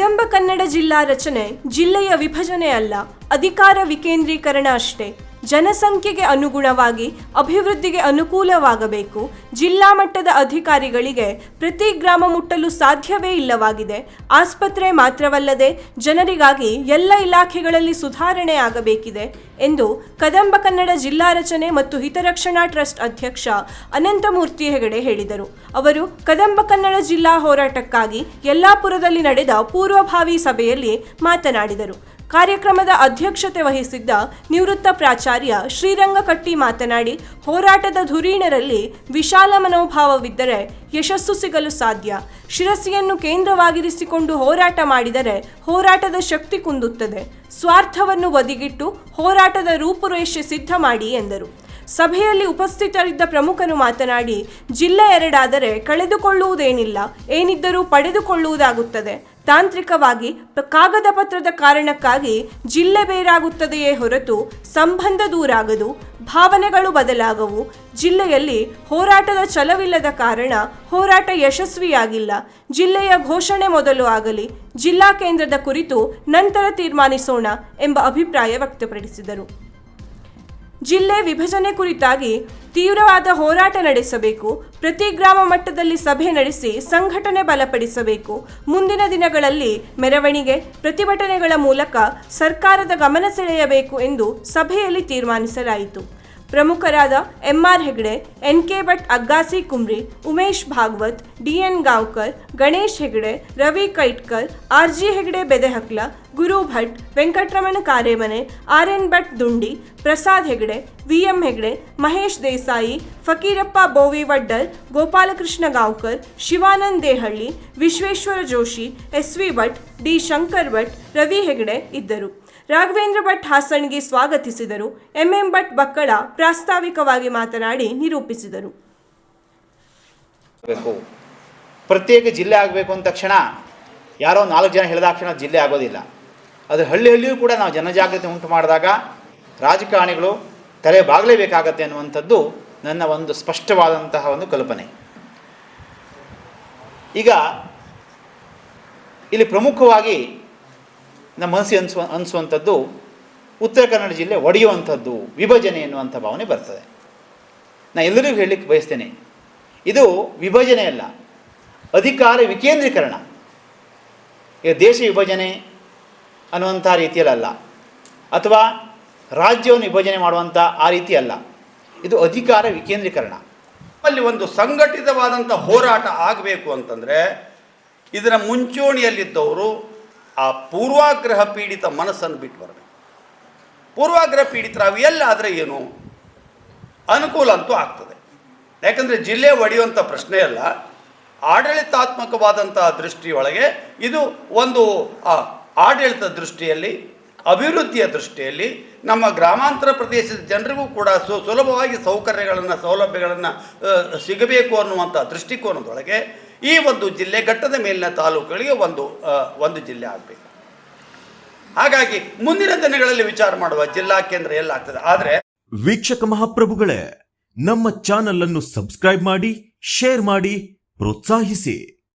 ಕದಂಬ ಕನ್ನಡ ಜಿಲ್ಲಾ ರಚನೆ ಜಿಲ್ಲೆಯ ವಿಭಜನೆ ಅಲ್ಲ ಅಧಿಕಾರ ವಿಕೇಂದ್ರೀಕರಣ ಅಷ್ಟೇ. ಜನಸಂಖ್ಯೆಗೆ ಅನುಗುಣವಾಗಿ ಅಭಿವೃದ್ಧಿಗೆ ಅನುಕೂಲವಾಗಬೇಕು. ಜಿಲ್ಲಾ ಮಟ್ಟದ ಅಧಿಕಾರಿಗಳಿಗೆ ಪ್ರತಿ ಗ್ರಾಮ ಮುಟ್ಟಲು ಸಾಧ್ಯವೇ ಇಲ್ಲವಾಗಿದೆ. ಆಸ್ಪತ್ರೆ ಮಾತ್ರವಲ್ಲದೆ ಜನರಿಗಾಗಿ ಎಲ್ಲ ಇಲಾಖೆಗಳಲ್ಲಿ ಸುಧಾರಣೆ ಆಗಬೇಕಿದೆ ಎಂದು ಕದಂಬ ಕನ್ನಡ ಜಿಲ್ಲಾ ರಚನೆ ಮತ್ತು ಹಿತರಕ್ಷಣಾ ಟ್ರಸ್ಟ್ ಅಧ್ಯಕ್ಷ ಅನಂತಮೂರ್ತಿ ಹೆಗಡೆ ಹೇಳಿದರು. ಅವರು ಕದಂಬ ಕನ್ನಡ ಜಿಲ್ಲಾ ಹೋರಾಟಕ್ಕಾಗಿ ಯಲ್ಲಾಪುರದಲ್ಲಿ ನಡೆದ ಪೂರ್ವಭಾವಿ ಸಭೆಯಲ್ಲಿ ಮಾತನಾಡಿದರು. ಕಾರ್ಯಕ್ರಮದ ಅಧ್ಯಕ್ಷತೆ ವಹಿಸಿದ್ದ ನಿವೃತ್ತ ಪ್ರಾಚಾರ್ಯ ಶ್ರೀರಂಗಕಟ್ಟಿ ಮಾತನಾಡಿ, ಹೋರಾಟದ ಧುರೀಣರಲ್ಲಿ ವಿಶಾಲ ಮನೋಭಾವವಿದ್ದರೆ ಯಶಸ್ಸು ಸಿಗಲು ಸಾಧ್ಯ. ಶಿರಸಿಯನ್ನು ಕೇಂದ್ರವಾಗಿರಿಸಿಕೊಂಡು ಹೋರಾಟ ಮಾಡಿದರೆ ಹೋರಾಟದ ಶಕ್ತಿ ಕುಂದುತ್ತದೆ. ಸ್ವಾರ್ಥವನ್ನು ಬದಿಗಿಟ್ಟು ಹೋರಾಟದ ರೂಪುರೇಷೆ ಸಿದ್ಧ ಮಾಡಿ ಎಂದರು. ಸಭೆಯಲ್ಲಿ ಉಪಸ್ಥಿತರಿದ್ದ ಪ್ರಮುಖರು ಮಾತನಾಡಿ, ಜಿಲ್ಲೆ ಎರಡಾದರೆ ಕಳೆದುಕೊಳ್ಳುವುದೇನಿಲ್ಲ, ಏನಿದ್ದರೂ ಪಡೆದುಕೊಳ್ಳುವುದಾಗುತ್ತದೆ. ತಾಂತ್ರಿಕವಾಗಿ ಕಾಗದ ಪತ್ರದ ಕಾರಣಕ್ಕಾಗಿ ಜಿಲ್ಲೆ ಬೇರಾಗುತ್ತದೆಯೇ ಹೊರತು ಸಂಬಂಧ ದೂರಾಗದು, ಭಾವನೆಗಳು ಬದಲಾಗವು. ಜಿಲ್ಲೆಯಲ್ಲಿ ಹೋರಾಟದ ಛಲವಿಲ್ಲದ ಕಾರಣ ಹೋರಾಟ ಯಶಸ್ವಿಯಾಗಿಲ್ಲ. ಜಿಲ್ಲೆಯ ಘೋಷಣೆ ಮೊದಲು ಆಗಲಿ, ಜಿಲ್ಲಾ ಕೇಂದ್ರದ ಕುರಿತು ನಂತರ ತೀರ್ಮಾನಿಸೋಣ ಎಂಬ ಅಭಿಪ್ರಾಯ ವ್ಯಕ್ತಪಡಿಸಿದರು. ಜಿಲ್ಲೆ ವಿಭಜನೆ ಕುರಿತಾಗಿ ತೀವ್ರವಾದ ಹೋರಾಟ ನಡೆಸಬೇಕು. ಪ್ರತಿ ಗ್ರಾಮ ಮಟ್ಟದಲ್ಲಿ ಸಭೆ ನಡೆಸಿ ಸಂಘಟನೆ ಬಲಪಡಿಸಬೇಕು. ಮುಂದಿನ ದಿನಗಳಲ್ಲಿ ಮೆರವಣಿಗೆ, ಪ್ರತಿಭಟನೆಗಳ ಮೂಲಕ ಸರ್ಕಾರದ ಗಮನ ಸೆಳೆಯಬೇಕು ಎಂದು ಸಭೆಯಲ್ಲಿ ತೀರ್ಮಾನಿಸಲಾಯಿತು. ಪ್ರಮುಖರಾದ MR Hegde N K Bhat, Aggasi Kumri Umesh Bhagwat, DN Gaonkar, Ganesh Hegde, Ravi Kaitkar R G Hegde Bedehakla, Guru Bhat, Venkataramana Karemane R N Bhat Dundi, Prasad Hegde V M Hegde, Mahesh Desai, Fakirappa Bovi Vaddar Gopalakrishna Gaonkar, Shivanand Dehalli, Vishweshwara Joshi S V Bhat, D. Shankar Bhat, Ravi Hegde ಇದ್ದರು. ರಾಘವೇಂದ್ರ ಭಟ್ ಹಾಸನ್ಗೆ ಸ್ವಾಗತಿಸಿದರು. MM Bhat ಬಕ್ಕಳ ಪ್ರಾಸ್ತಾವಿಕವಾಗಿ ಮಾತನಾಡಿ ನಿರೂಪಿಸಿದರು. ಪ್ರತ್ಯೇಕ ಜಿಲ್ಲೆ ಆಗಬೇಕು ಅಂದ ತಕ್ಷಣ ಯಾರೋ ನಾಲ್ಕು ಜನ ಹೇಳಿದ ತಕ್ಷಣ ಜಿಲ್ಲೆ ಆಗೋದಿಲ್ಲ. ಅದು ಹಳ್ಳಿ ಹಳ್ಳಿಯೂ ಕೂಡ ನಾವು ಜನಜಾಗೃತಿ ಉಂಟು ಮಾಡಿದಾಗ ರಾಜಕಾರಣಿಗಳು ತಲೆ ಬಾಗಲೇಬೇಕಾಗತ್ತೆ ಅನ್ನುವಂಥದ್ದು ನನ್ನ ಒಂದು ಸ್ಪಷ್ಟವಾದಂತಹ ಒಂದು ಕಲ್ಪನೆ. ಈಗ ಇಲ್ಲಿ ಪ್ರಮುಖವಾಗಿ ನಮ್ಮ ಮನಸ್ಸಿಗೆ ಅನಿಸುವ, ಅನಿಸುವಂಥದ್ದು ಉತ್ತರ ಕನ್ನಡ ಜಿಲ್ಲೆ ಒಡೆಯುವಂಥದ್ದು, ವಿಭಜನೆ ಎನ್ನುವಂಥ ಭಾವನೆ ಬರ್ತದೆ. ನಾನು ಎಲ್ಲರಿಗೂ ಹೇಳಲಿಕ್ಕೆ ಬಯಸ್ತೇನೆ, ಇದು ವಿಭಜನೆ ಅಲ್ಲ, ಅಧಿಕಾರ ವಿಕೇಂದ್ರೀಕರಣ. ಈಗ ದೇಶ ವಿಭಜನೆ ಅನ್ನುವಂಥ ರೀತಿಯಲ್ಲ ಅಥವಾ ರಾಜ್ಯವನ್ನು ವಿಭಜನೆ ಮಾಡುವಂಥ ಆ ರೀತಿ ಅಲ್ಲ ಇದು ಅಧಿಕಾರ ವಿಕೇಂದ್ರೀಕರಣ. ಅಲ್ಲಿ ಒಂದು ಸಂಘಟಿತವಾದಂಥ ಹೋರಾಟ ಆಗಬೇಕು ಅಂತಂದರೆ, ಇದರ ಮುಂಚೂಣಿಯಲ್ಲಿದ್ದವರು ಆ ಪೂರ್ವಾಗ್ರಹ ಪೀಡಿತ ಮನಸ್ಸನ್ನು ಬಿಟ್ಟು ಬರಬೇಕು. ಪೂರ್ವಾಗ್ರಹ ಪೀಡಿತರಾವು ಎಲ್ಲಾದರೆ ಏನು? ಅನುಕೂಲ ಅಂತೂ ಆಗ್ತದೆ. ಯಾಕಂದರೆ ಜಿಲ್ಲೆ ಒಡೆಯುವಂಥ ಪ್ರಶ್ನೆ ಅಲ್ಲ. ಆಡಳಿತಾತ್ಮಕವಾದಂಥ ದೃಷ್ಟಿಯೊಳಗೆ ಇದು ಒಂದು ಆಡಳಿತ ದೃಷ್ಟಿಯಲ್ಲಿ, ಅಭಿವೃದ್ಧಿಯ ದೃಷ್ಟಿಯಲ್ಲಿ ನಮ್ಮ ಗ್ರಾಮಾಂತರ ಪ್ರದೇಶದ ಜನರಿಗೂ ಕೂಡ ಸು, ಸುಲಭವಾಗಿ ಸೌಕರ್ಯಗಳನ್ನು, ಸೌಲಭ್ಯಗಳನ್ನು ಸಿಗಬೇಕು ಅನ್ನುವಂಥ ದೃಷ್ಟಿಕೋನದೊಳಗೆ ಈ ಒಂದು ಜಿಲ್ಲೆ, ಘಟ್ಟದ ಮೇಲಿನ ತಾಲೂಕುಗಳಿಗೆ ಒಂದು ಒಂದು ಜಿಲ್ಲೆ ಆಗಬೇಕು. ಹಾಗಾಗಿ ಮುಂದಿನ ದಿನಗಳಲ್ಲಿ ವಿಚಾರ ಮಾಡುವ ಜಿಲ್ಲಾ ಕೇಂದ್ರ ಎಲ್ಲಾಗ್ತದೆ. ಆದರೆ ವೀಕ್ಷಕ ಮಹಾಪ್ರಭುಗಳೇ, ನಮ್ಮ ಚಾನಲ್ ಅನ್ನು ಸಬ್ಸ್ಕ್ರೈಬ್ ಮಾಡಿ, ಶೇರ್ ಮಾಡಿ, ಪ್ರೋತ್ಸಾಹಿಸಿ.